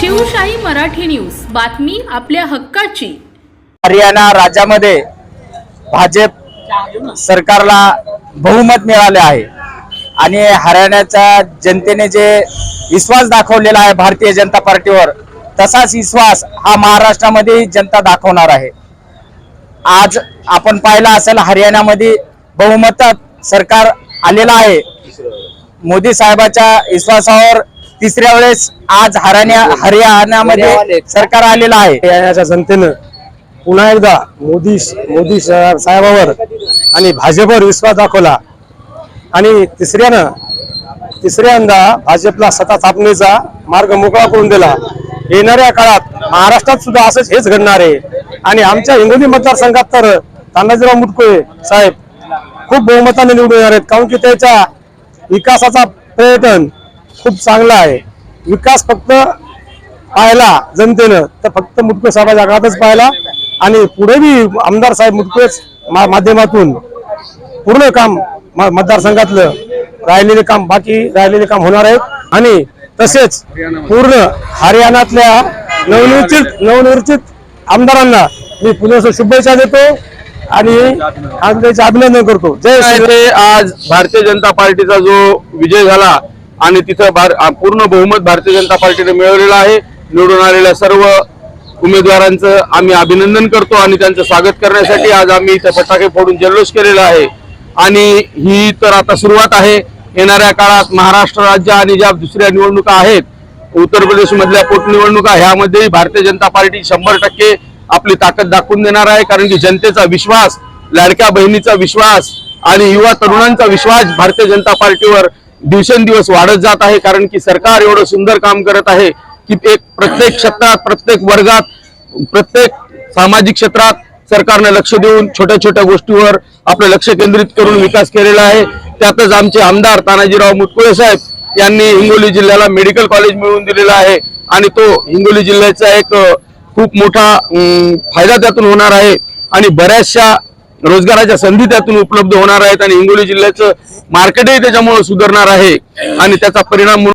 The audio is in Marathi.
शिवशाही मराठी न्यूज. बातमी आपल्या हक्काची. हरियाणा राज्यामध्ये भाजप सरकारला बहुमत मिळाले आहे. आणि हरियाणाच्या जनतेने जे विश्वास दाखवलेला आहे भारतीय जनता पार्टीवर तसाच विश्वास हा महाराष्ट्रामध्ये जनता दाखवणार आहे. आज आपण पाहिलं असेल हरियाणामध्ये बहुमतात सरकार आलेलं आहे. मोदी साहेबाच्या विश्वासावर तिसऱ्या वेळेस आज हरियाणा हरियाणामध्ये सरकार आलेलं आहे. हरियाणाच्या जनतेनं पुन्हा एकदा मोदी मोदी साहेब- साहेबावर आणि भाजपवर विश्वास दाखवला. आणि तिसऱ्यानं तिसऱ्यांदा भाजपला सत्ता स्थापनेचा मार्ग मोकळा करून दिला. येणाऱ्या काळात महाराष्ट्रात सुद्धा असंच हेच घडणार आहे. आणि आमच्या हिंगोली मतदारसंघात तर तानाजीराव मुटकुळे साहेब खूप बहुमताने निवडून येणार आहेत. काऊन की त्याच्या विकासाचा पर्यटन खूप चांगला आहे. विकास फक्त पाहिला जनतेनं तर फक्त मुटकुळे साहेबाच्या काळातच पाहिला आणि पुढे बी आमदार साहेब मुटकुळेच माध्यमातून पूर्ण काम मतदारसंघातलं राहिलेले काम बाकी राहिलेले काम होणार आहेत. आणि तसेच पूर्ण हरियाणातल्या नवनिर्चित नवनिर्चित आमदारांना मी पुन्हा शुभेच्छा देतो आणि अभिनंदन करतो. जय आज भारतीय जनता पार्टीचा जो विजय झाला आणि तिथं भार- पूर्ण बहुमत भारतीय जनता पार्टीने मिळवलेलं आहे. निवडून आलेल्या सर्व उमेदवारांचं आम्ही अभिनंदन करतो आणि त्यांचं स्वागत करण्यासाठी आज आम्ही इथं फटाके फोडून जल्लोष केलेला आहे. आणि ही तर आता सुरुवात आहे. येणाऱ्या काळात महाराष्ट्र राज्य आणि ज्या दुसऱ्या निवडणुका आहेत उत्तर प्रदेशमधल्या पोटनिवडणुका ह्यामध्येही भारतीय जनता पार्टी शंभर टक्के आपली ताकद दाखवून देणार आहे. कारण की जनतेचा विश्वास लाडक्या बहिणीचा विश्वास आणि युवा तरुणांचा विश्वास भारतीय जनता पार्टीवर दिवसेंदिवस वाढत जात आहे कारण की सरकार एवढं सुंदर काम करत आहे की एक प्रत्येक क्षेत्रात प्रत्येक वर्गात प्रत्येक सामाजिक क्षेत्रात सरकारने लक्ष देऊन छोट्या छोट्या गोष्टीवर आपलं लक्ष केंद्रित करून विकास केलेला आहे. त्यातच आमचे आमदार तानाजीराव मुटकुळे साहेब यांनी हिंगोली जिल्ह्याला मेडिकल कॉलेज मिळवून दिलेला आहे आणि तो हिंगोली जिल्ह्याचा एक खूप मोठा फायदा त्यातून होणार आहे. आणि बऱ्याचशा रोजगाराच्या संधी त्यातून उपलब्ध होणार आहेत आणि हिंगोली जिल्ह्याचं मार्केटही त्याच्यामुळे सुधारणार आहे आणि त्याचा परिणाम